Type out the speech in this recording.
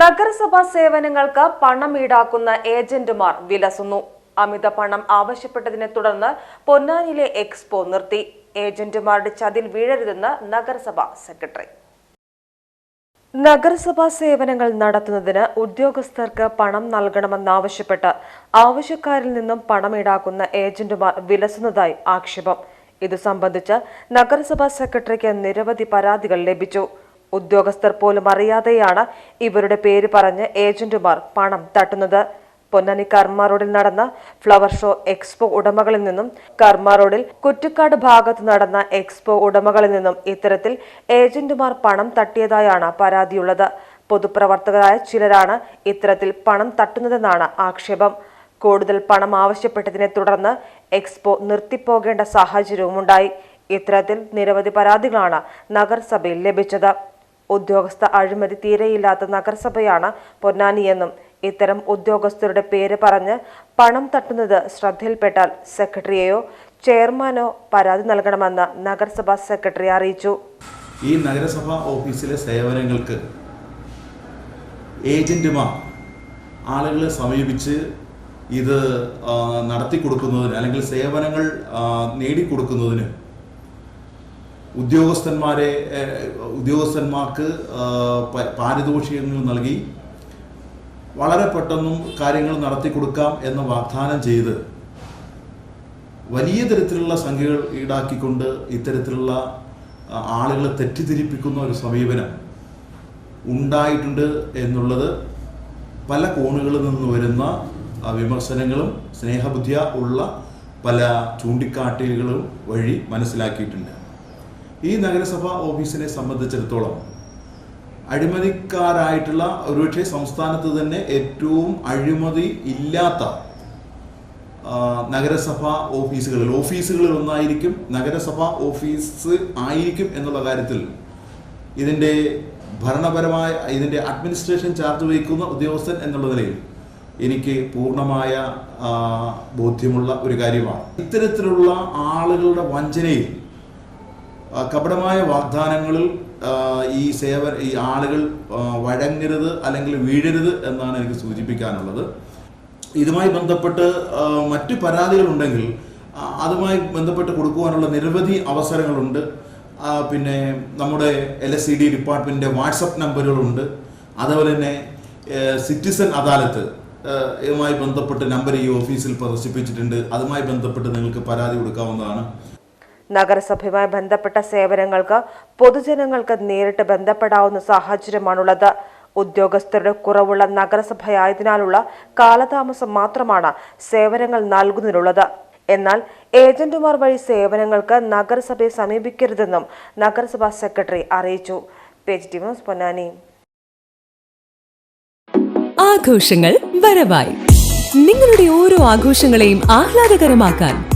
നഗരസഭാ സേവനങ്ങൾക്ക് പണം ഈടാക്കുന്ന ഏജന്റുമാർ വിലസുന്നു. അമിത പണം ആവശ്യപ്പെട്ടതിനെ തുടർന്ന് പൊന്നാനിയിലെ എക്സ്പോ നിർത്തി. ഏജന്റുമാരുടെ ചതിൽ വീഴരുതെന്ന് നഗരസഭാ സെക്രട്ടറി. നഗരസഭാ സേവനങ്ങൾ നടത്തുന്നതിന് ഉദ്യോഗസ്ഥർക്ക് പണം നൽകണമെന്നാവശ്യപ്പെട്ട് ആവശ്യക്കാരിൽ നിന്നും പണം ഈടാക്കുന്ന ഏജന്റുമാർ വിലസുന്നതായി ആക്ഷേപം. ഇതു സംബന്ധിച്ച് നഗരസഭാ സെക്രട്ടറിക്ക് നിരവധി പരാതികൾ ലഭിച്ചു. ഉദ്യോഗസ്ഥർ പോലും അറിയാതെയാണ് ഇവരുടെ പേര് പറഞ്ഞ് ഏജന്റുമാർ പണം തട്ടുന്നത്. പൊന്നാനി കർമ്മ റോഡിൽ നടന്ന ഫ്ലവർ ഷോ എക്സ്പോ ഉടമകളിൽ നിന്നും കർമ്മ റോഡിൽ കുറ്റിക്കാട് ഭാഗത്ത് നടന്ന എക്സ്പോ ഉടമകളിൽ നിന്നും ഇത്തരത്തിൽ ഏജന്റുമാർ പണം തട്ടിയതായാണ് പരാതിയുള്ളത്. പൊതുപ്രവർത്തകരായ ചിലരാണ് ഇത്തരത്തിൽ പണം തട്ടുന്നതെന്നാണ് ആക്ഷേപം. കൂടുതൽ പണം ആവശ്യപ്പെട്ടതിനെ തുടർന്ന് എക്സ്പോ നിർത്തിപ്പോകേണ്ട സാഹചര്യവുമുണ്ടായി. ഇത്തരത്തിൽ നിരവധി പരാതികളാണ് നഗരസഭയിൽ ലഭിച്ചത്. ഉദ്യോഗസ്ഥ അഴിമതി തീരെയില്ലാത്ത നഗരസഭയാണ് പൊന്നാനിയെന്നും ഇത്തരം ഉദ്യോഗസ്ഥരുടെ പേര് പറഞ്ഞ് പണം തട്ടുന്നത് ശ്രദ്ധയിൽപ്പെട്ടാൽ സെക്രട്ടറിയെയോ ചെയർമാനോ പരാതി നൽകണമെന്ന് നഗരസഭാ സെക്രട്ടറി അറിയിച്ചു. ഈ നഗരസഭാ ഓഫീസിലെ സേവനങ്ങൾക്ക് ഏജന്റുമാർ ആളുകളെ സമീപിച്ച് ഇത് നടത്തി കൊടുക്കുന്നതിന് അല്ലെങ്കിൽ സേവനങ്ങൾ നേടിക്കൊടുക്കുന്നതിന് ഉദ്യോഗസ്ഥന്മാരെ ഉദ്യോഗസ്ഥന്മാർക്ക് പാരിതോഷികങ്ങൾ നൽകി വളരെ പെട്ടെന്നും കാര്യങ്ങൾ നടത്തി കൊടുക്കാം എന്ന് വാഗ്ദാനം ചെയ്ത് വലിയ തരത്തിലുള്ള സംഖ്യകൾ ഈടാക്കിക്കൊണ്ട് ഇത്തരത്തിലുള്ള ആളുകളെ തെറ്റിദ്ധരിപ്പിക്കുന്ന ഒരു സമീപനം ഉണ്ടായിട്ടുണ്ട് എന്നുള്ളത് പല കോണുകളിൽ നിന്ന് വരുന്ന വിമർശനങ്ങളും സ്നേഹബുദ്ധിയ ഉള്ള പല ചൂണ്ടിക്കാട്ടലുകളും വഴി മനസ്സിലാക്കിയിട്ടുണ്ട്. ഈ നഗരസഭാ ഓഫീസിനെ സംബന്ധിച്ചിടത്തോളം അഴിമതിക്കാരായിട്ടുള്ള ഒരുപക്ഷെ സംസ്ഥാനത്ത് തന്നെ ഏറ്റവും അഴിമതി ഇല്ലാത്ത നഗരസഭ ഓഫീസുകളിൽ ഓഫീസുകളിൽ ഒന്നായിരിക്കും നഗരസഭാ ഓഫീസ് ആയിരിക്കും എന്നുള്ള കാര്യത്തിൽ ഇതിന്റെ ഭരണപരമായ ഇതിന്റെ അഡ്മിനിസ്ട്രേഷൻ ചാർജ് വഹിക്കുന്ന ഉദ്യോഗസ്ഥൻ എന്നുള്ള നിലയിൽ എനിക്ക് പൂർണമായ ബോധ്യമുള്ള ഒരു കാര്യമാണ്. ഇത്തരത്തിലുള്ള ആളുകളുടെ വഞ്ചനയിൽ കപടമായ വാഗ്ദാനങ്ങളിൽ ഈ സേവ ഈ ആളുകൾ വഴങ്ങരുത് അല്ലെങ്കിൽ വീഴരുത് എന്നാണ് എനിക്ക് സൂചിപ്പിക്കാനുള്ളത്. ഇതുമായി ബന്ധപ്പെട്ട് മറ്റു പരാതികളുണ്ടെങ്കിൽ അതുമായി ബന്ധപ്പെട്ട് കൊടുക്കുവാനുള്ള നിരവധി അവസരങ്ങളുണ്ട്. പിന്നെ നമ്മുടെ എൽ എസ് സി ഡി ഡിപ്പാർട്ട്മെന്റിന്റെ വാട്സപ്പ് നമ്പറുകളുണ്ട് അതുപോലെ തന്നെ സിറ്റിസൺ അദാലത്ത് ഇതുമായി ബന്ധപ്പെട്ട് നമ്പർ ഈ ഓഫീസിൽ പ്രദർശിപ്പിച്ചിട്ടുണ്ട്. അതുമായി ബന്ധപ്പെട്ട് നിങ്ങൾക്ക് പരാതി കൊടുക്കാവുന്നതാണ്. നഗരസഭയുമായി ബന്ധപ്പെട്ട സേവനങ്ങൾക്ക് പൊതുജനങ്ങൾക്ക് നേരിട്ട് ബന്ധപ്പെടാവുന്ന സാഹചര്യമാണുള്ളത്. ഉദ്യോഗസ്ഥരുടെ കുറവുള്ള നഗരസഭയായതിനാലുള്ള കാലതാമസം മാത്രമാണ് സേവനങ്ങൾ നൽകുന്നതിനുള്ളത്. എന്നാൽ ഏജന്റുമാർ വഴി സേവനങ്ങൾക്ക് നഗരസഭയെ സമീപിക്കരുതെന്നും നഗരസഭാ സെക്രട്ടറി അറിയിച്ചു. പൊന്നാനി. ആഘോഷങ്ങൾ വരവായി. നിങ്ങളുടെ ഓരോ ആഘോഷങ്ങളെയും ആഹ്ലാദകരമാക്കാൻ